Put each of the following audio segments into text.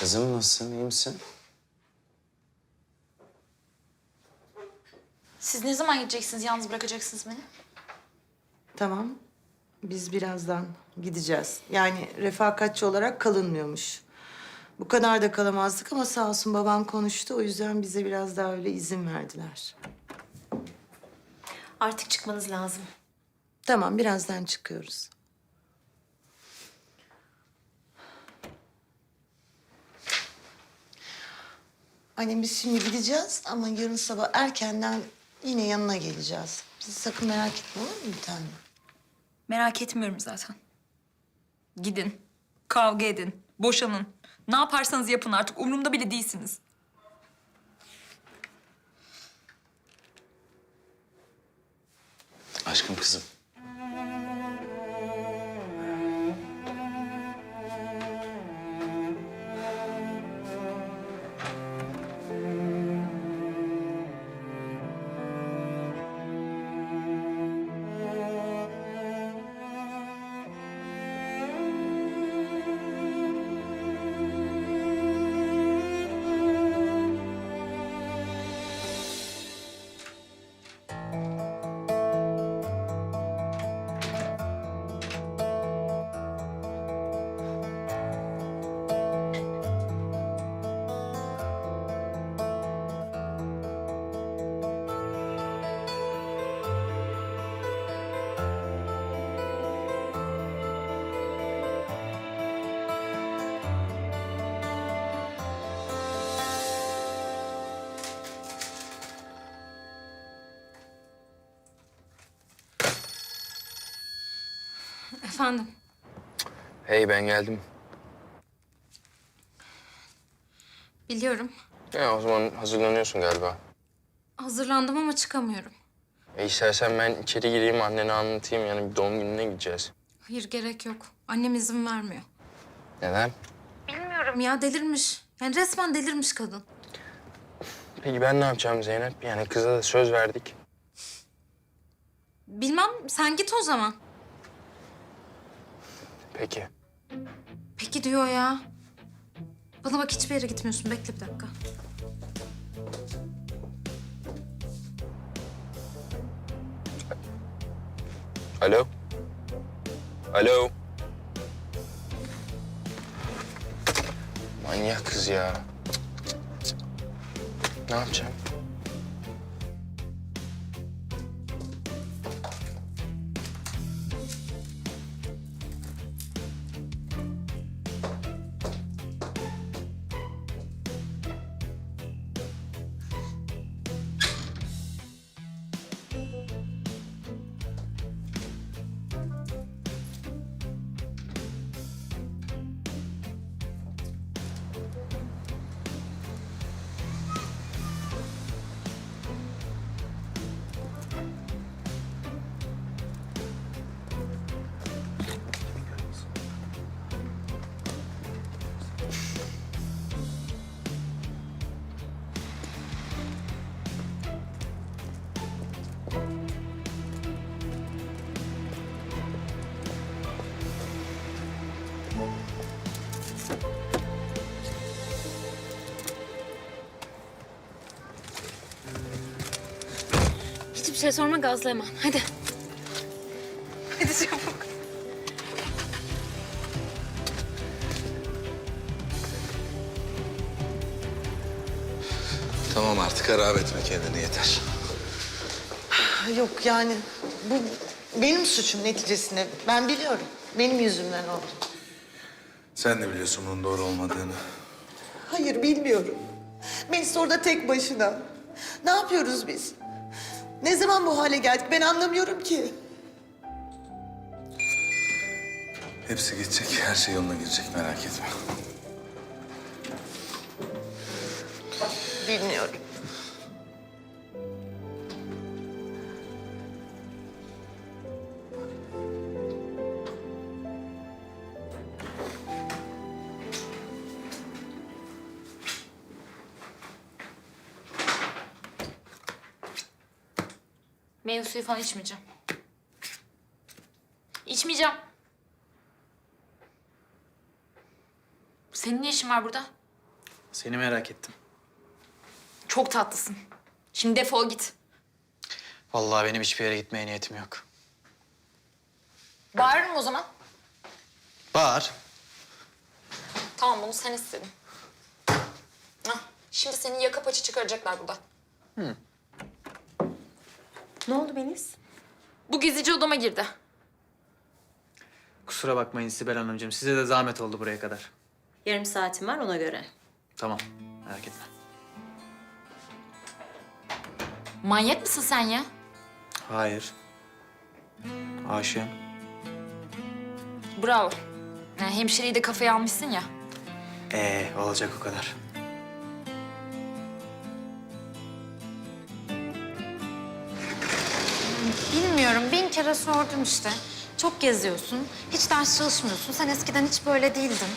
Kızım nasılsın, iyi misin? Siz ne zaman gideceksiniz? Yalnız bırakacaksınız beni? Tamam. Biz birazdan gideceğiz. Yani refakatçi olarak kalınmıyormuş. Bu kadar da kalamazdık ama sağ olsun babam konuştu. O yüzden bize biraz daha öyle izin verdiler. Artık çıkmanız lazım. Tamam, birazdan çıkıyoruz. Annem biz şimdi gideceğiz ama yarın sabah erkenden yine yanına geleceğiz. Bizi sakın merak etme olur mu bir tane? Merak etmiyorum zaten. Gidin, kavga edin, boşanın. Ne yaparsanız yapın artık. Umurumda bile değilsiniz. Aşkım kızım. Efendim? Hey ben geldim. Biliyorum. Ya o zaman hazırlanıyorsun galiba. Hazırlandım ama çıkamıyorum. E istersen ben içeri gireyim annene anlatayım yani bir doğum gününe gideceğiz. Hayır gerek yok. Annem izin vermiyor. Neden? Bilmiyorum ya delirmiş. Yani resmen delirmiş kadın. Peki ben ne yapacağım Zeynep? Yani kıza da söz verdik. Bilmem sen git o zaman. Peki. Peki diyor ya. Bana bak hiçbir yere gitmiyorsun. Bekle bir dakika. Alo? Alo? Manyak kız ya. Ne yapacağım? Hiçbir şey sorma gazla hemen. Hadi. Hadi çabuk. Tamam artık harap etme kendini yeter. Yok yani bu benim suçum neticesinde. Ben biliyorum. Benim yüzümden oldu. Sen de biliyorsun bunun doğru olmadığını. Hayır bilmiyorum. Melis orada tek başına. Ne yapıyoruz biz? Ne zaman bu hale geldik ben anlamıyorum ki. Hepsi gidecek, her şey yoluna girecek merak etme. Bilmiyorum. Meyve suyu falan içmeyeceğim. İçmeyeceğim. Senin ne işin var burada? Seni merak ettim. Çok tatlısın. Şimdi defol git. Vallahi benim hiçbir yere gitmeye niyetim yok. Bağırırım o zaman. Bağır. Tamam bunu sen istedin. Hah, şimdi seni yaka paça çıkaracaklar burada. Ne oldu Beniz? Bu gezici odama girdi. Kusura bakmayın Sibel Hanımcığım. Size de zahmet oldu buraya kadar. Yarım saatim var ona göre. Tamam. Merak etme. Manyak mısın sen ya? Hayır. Aşığım. Bravo. Yani hemşireyi de kafaya almışsın ya. Ee, olacak o kadar. Bilmiyorum. Bin kere sordum işte. Çok geziyorsun. Hiç ders çalışmıyorsun. Sen eskiden hiç böyle değildin.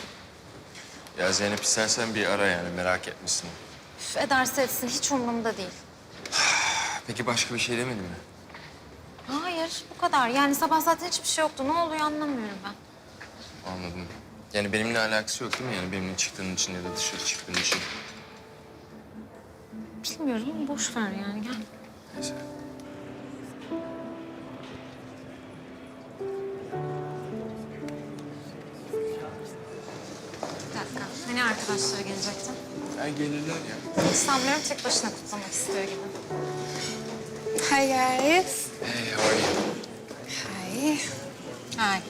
Ya Zeynep istersen bir ara yani merak etmişsin. Üf, ederse etsin. Hiç umurumda değil. Peki başka bir şey demedin mi? Hayır. Bu kadar. Yani sabah zaten hiçbir şey yoktu. Ne oluyor anlamıyorum ben. Anladım. Yani benimle alakası yok değil mi? Yani benimle çıktığın için ya da dışarı çıktığın için. Bilmiyorum boş ver yani. Gel. Neyse. Arkadaşları gelecekti? Ya gelirler ya. Sanmıyorum tek başına kutlamak istiyor gibi. Hi guys. Hey, how are you? Hi. Hi.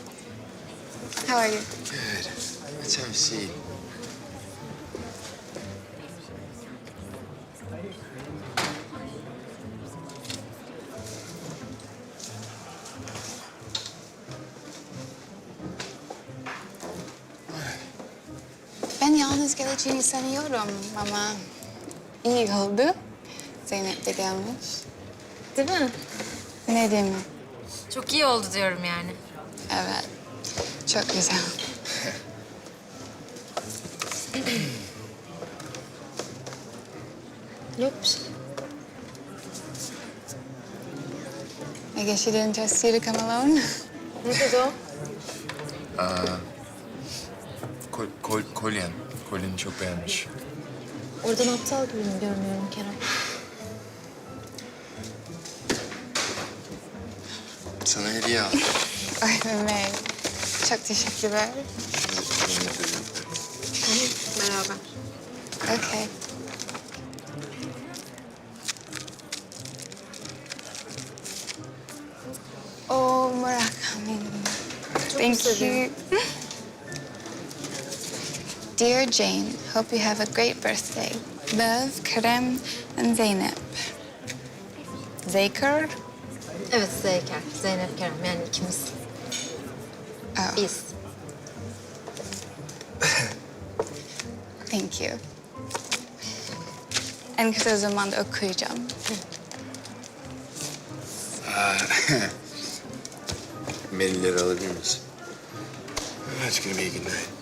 How are you? Good. Let's have a seat. Geleceğini sanıyorum ama iyi oldu. Zeynep de gelmiş. Değil mi? Ne diyeyim mi? Çok iyi oldu diyorum yani. Evet. Çok güzel. Yok bir şey. I guess you didn't just see to come alone. Ne dedi o? Kol, kol, kolyen. Kolyeni çok beğenmiş. Oradan aptal gibi mi görünüyorum Kerem? Sana hediye aldım. Ay Mehmet. Çok teşekkürler. Beraber. Okay. Oh, Murakami. Thank you. Dear Jane, hope you have a great birthday. Love, Kerem, and Zeynep. Zeykar? Evet Zeyker. Zeynep Kerem yani ikimiz. Oh, Biz. thank you. En kısa zamanda okuyacağım. Mailleri alabilir misin? That's gonna be